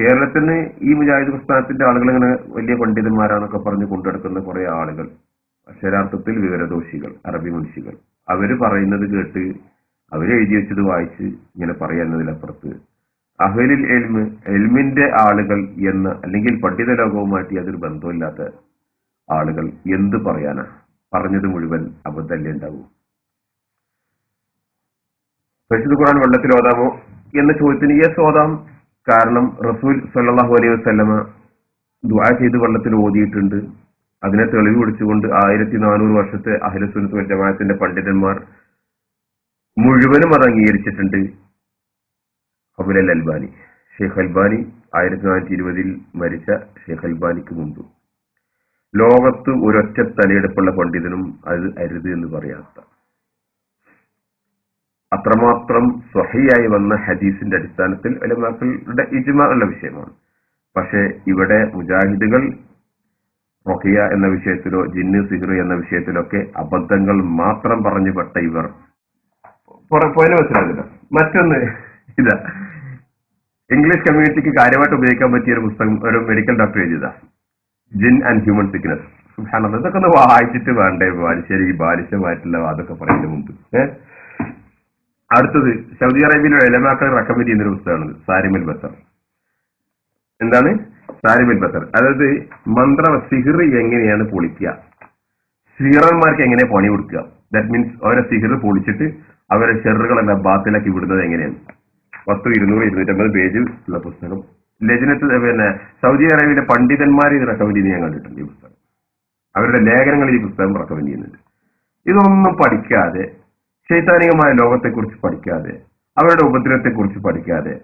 കേരളത്തിന് ഈ മുജാഹിദ് പ്രസ്ഥാനത്തിന്റെ ആളുകൾ ഇങ്ങനെ വലിയ പണ്ഡിതന്മാരാണെന്നൊക്കെ പറഞ്ഞ് കൊണ്ടെടുക്കുന്ന കുറെ ആളുകൾ. അക്ഷരാർത്ഥത്തിൽ വിവരദോഷികൾ അറബി മനുഷ്യകൾ അവർ പറയുന്നത് കേട്ട് അവർ എഴുതി വെച്ചത് വായിച്ച് ഇങ്ങനെ പറയുന്നതിലപ്പുറത്ത് അഹലിൽ എൽമ് എൽമിന്റെ ആളുകൾ എന്ന് അല്ലെങ്കിൽ പണ്ഡിത ലോകവുമായിട്ട് യാതൊരു ബന്ധമില്ലാത്ത ആളുകൾ എന്ത് പറയാനാ? പറഞ്ഞത് മുഴുവൻ അബദ്ധല്ലേ ഉണ്ടാവും? പരിശുദ്ധ ഖുറാൻ വെള്ളത്തിൽ ഓതാമോ? എന്ന ചോദ്യത്തിന് യെസ് ഓതാം. കാരണം റസൂൽ സല്ലാഹു അലൈഹി വസ്ലമ ദുആ ചെയ്ത് വെള്ളത്തിൽ ഓതിയിട്ടുണ്ട്. അതിനെ തെളിവ് പിടിച്ചുകൊണ്ട് ആയിരത്തി നാനൂറ് വർഷത്തെ അഹിലസുനത്ത് ജമാഅത്തിന്റെ പണ്ഡിതന്മാർ മുഴുവനും അത് അംഗീകരിച്ചിട്ടുണ്ട്. അബുലൽ അൽബാനി. ഷെയ്ഖ് അൽബാനി ആയിരത്തി തൊള്ളായിരത്തി ഇരുപതിൽ മരിച്ച ഷെയ്ഖ് അൽബാനിക്ക് മുമ്പ്. ലോകത്ത് ഒരൊറ്റ തലയെടുപ്പുള്ള പണ്ഡിതനും അത് അരുത് എന്ന് പറയാത്ത അത്രമാത്രം സ്വഹിയായി വന്ന ഹദീസിന്റെ അടിസ്ഥാനത്തിൽ അലമാക്കളുടെ ഇജ്മ ഉള്ള വിഷയമാണ്. പക്ഷേ ഇവിടെ മുജാഹിദുകൾ റൊഹിയ എന്ന വിഷയത്തിലോ ജിന്ന് സിഹ്റു എന്ന വിഷയത്തിലൊക്കെ അബദ്ധങ്ങൾ മാത്രം പറഞ്ഞു പെട്ട ഇവർ പോയതിനെ മനസ്സിലാകില്ല മറ്റൊന്ന് ഇതാ. ഇംഗ്ലീഷ് കമ്മ്യൂണിറ്റിക്ക് കാര്യമായിട്ട് ഉപയോഗിക്കാൻ പറ്റിയ ഒരു പുസ്തകം ഒരു medical doctor എഴുതിയതാ. Gene and human sickness. ഇതൊക്കെ ഒന്ന് വായിച്ചിട്ട് വേണ്ടേ? ബാലിശ്ശേരി ബാലിശമായിട്ടുള്ള അതൊക്കെ പറയുന്നതിന് മുമ്പ്. ഏഹ് അടുത്തത് സൗദി അറേബ്യയിലെ എലമാക്കൾ റെക്കമെൻഡ് ചെയ്യുന്ന ഒരു പുസ്തകമാണ് സാരിമൽ ബസർ എന്താണ്? സാരിമൽ ബസർ അതായത് മന്ത്ര സിഹിർ എങ്ങനെയാണ് പൊളിക്കുക? സിഹിറന്മാർക്ക് എങ്ങനെ പണി കൊടുക്കുക? ദാറ്റ് മീൻസ് അവരെ സിഹിർ പൊളിച്ചിട്ട് അവരെ ഷെറുകളെല്ലാം ബാത്തിലാക്കി വിടുന്നത് എങ്ങനെയാണ്? പത്ത് ഇരുന്നൂറ് ഇരുന്നൂറ്റമ്പത് പേജ് ഉള്ള പുസ്തകം. ലജനത്ത് പിന്നെ സൗദി അറേബ്യയിലെ പണ്ഡിതന്മാർ ഇത് റെക്കമെൻഡ് ചെയ്യുന്നത് ഞാൻ കണ്ടിട്ടുണ്ട് ഈ പുസ്തകം. അവരുടെ ലേഖനങ്ങൾ ഈ പുസ്തകം റെക്കമെൻഡ് ചെയ്യുന്നുണ്ട്. ഇതൊന്നും പഠിക്കാതെ ചൈതാനികമായ ലോകത്തെക്കുറിച്ച് പഠിക്കാതെ അവരുടെ ഉപദ്രവത്തെക്കുറിച്ച് പഠിക്കാതെ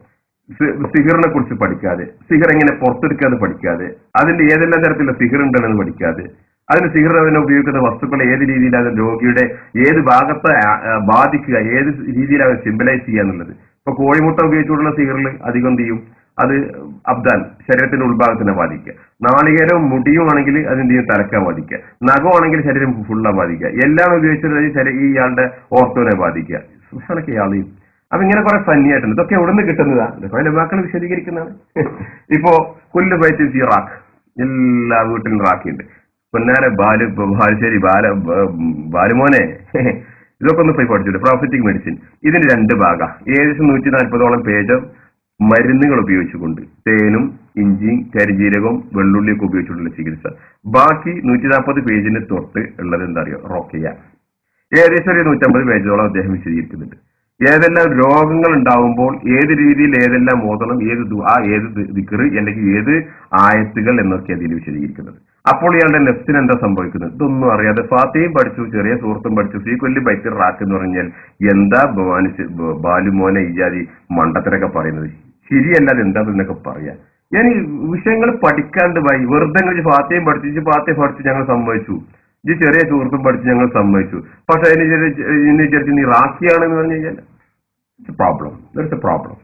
സിഹിറിനെ കുറിച്ച് പഠിക്കാതെ സിഹർ എങ്ങനെ പുറത്തെടുക്കാതെ പഠിക്കാതെ അതിന്റെ ഏതെല്ലാം തരത്തിലുള്ള സിഹർ ഉണ്ടെന്ന് പഠിക്കാതെ അതിന് സിഹർ അതിനെ ഉപയോഗിക്കുന്ന വസ്തുക്കൾ ഏത് രീതിയിൽ അത് രോഗിയുടെ ഏത് ഭാഗത്തെ ബാധിക്കുക ഏത് രീതിയിലാണ് സിംബലൈസ് ചെയ്യുക എന്നുള്ളത്. ഇപ്പൊ കോഴിമുട്ട ഉപയോഗിച്ചുകൊണ്ടുള്ള സിഹറിൽ അധികം എന്ത് ചെയ്യും? അത് അബ്ദാൻ ശരീരത്തിന്റെ ഉൾഭാഗത്തിനെ ബാധിക്കുക. നാളികേരവും മുടിയുമാണെങ്കിൽ അതിന്റെ ചെയ്യും? തലക്കാൻ ബാധിക്കുക. നഖമാണെങ്കിൽ ശരീരം ഫുള്ളാ ബാധിക്കുക. എല്ലാം ഉപയോഗിച്ചത് ഈ ഇയാളുടെ ഓർത്തോനെ ബാധിക്കുക. ഇയാളെയും അപ്പൊ ഇങ്ങനെ കുറെ ഫന്നിയായിട്ടുണ്ട് ഇതൊക്കെ എവിടെ നിന്ന് കിട്ടുന്നതാ? ഇതൊക്കെ മക്കൾ വിശദീകരിക്കുന്നതാണ്. ഇപ്പോ കുല്ല് പയറ്റ് ഇറാഖ്. എല്ലാ വീട്ടിലും റാഖിയുണ്ട് പൊന്നാരെ ബാലു ബാലുശ്ശേരി ബാല ബാലുമോനെ. ഇതൊക്കെ ഒന്ന് പോയി പഠിച്ചിട്ട്. പ്രോഫിറ്റിക് മെഡിസിൻ ഇതിന് രണ്ട് ഭാഗം. ഏകദേശം നൂറ്റി നാൽപ്പതോളം പേജ് മരുന്നുകൾ ഉപയോഗിച്ചുകൊണ്ട് തേനും ഇഞ്ചിയും കരിജീരകവും വെള്ളുള്ളിയൊക്കെ ഉപയോഗിച്ചുകൊണ്ടുള്ള ചികിത്സ. ബാക്കി നൂറ്റി നാൽപ്പത് പേജിന് തൊട്ട് ഉള്ളത് എന്താ അറിയോ? റോക്കിയ. ഏകദേശം ഒരു നൂറ്റമ്പത് പേജോളം അദ്ദേഹം വിശദീകരിക്കുന്നുണ്ട്. ഏതെല്ലാം രോഗങ്ങൾ ഉണ്ടാവുമ്പോൾ ഏത് രീതിയിൽ ഏതെല്ലാം ഓതണം ഏത് ദുആ ഏത് ദിക്കറ് അല്ലെങ്കിൽ ഏത് ആയത്തുകൾ എന്നൊക്കെ അതിൽ വിശദീകരിക്കുന്നത് അപ്പോൾ ഇയാളുടെ ലെഫ്റ്റിന് എന്താ സംഭവിക്കുന്നത്? ഇതൊന്നും അറിയാതെ ഫാത്തയും പഠിച്ചു ചെറിയ സുഹൃത്തും പഠിച്ചു. സീ കൊല്ലി ബൈത്തിൽ റാക്ക് എന്ന് പറഞ്ഞാൽ എന്താ ഭവാനി ബാലുമോനെ ഇജാതി മണ്ടത്തിനൊക്കെ പറയുന്നത്? ശരിയല്ലാതെ എന്താന്നൊക്കെ പറയാ ഞാൻ ഈ വിഷയങ്ങൾ പഠിക്കാണ്ട് പോയി വെറുതെ ഫാത്തയും പഠിച്ചു ഫാത്തയും പഠിച്ച് ഞങ്ങൾ സമ്മതിച്ചു ഇത് ചെറിയ സുഹൃത്തും പഠിച്ച് ഞങ്ങൾ സമ്മതിച്ചു പക്ഷെ അതിന് വിചാരിച്ച് നീ റാക്കിയാണെന്ന് പറഞ്ഞു കഴിഞ്ഞാൽ it's problem it's a problem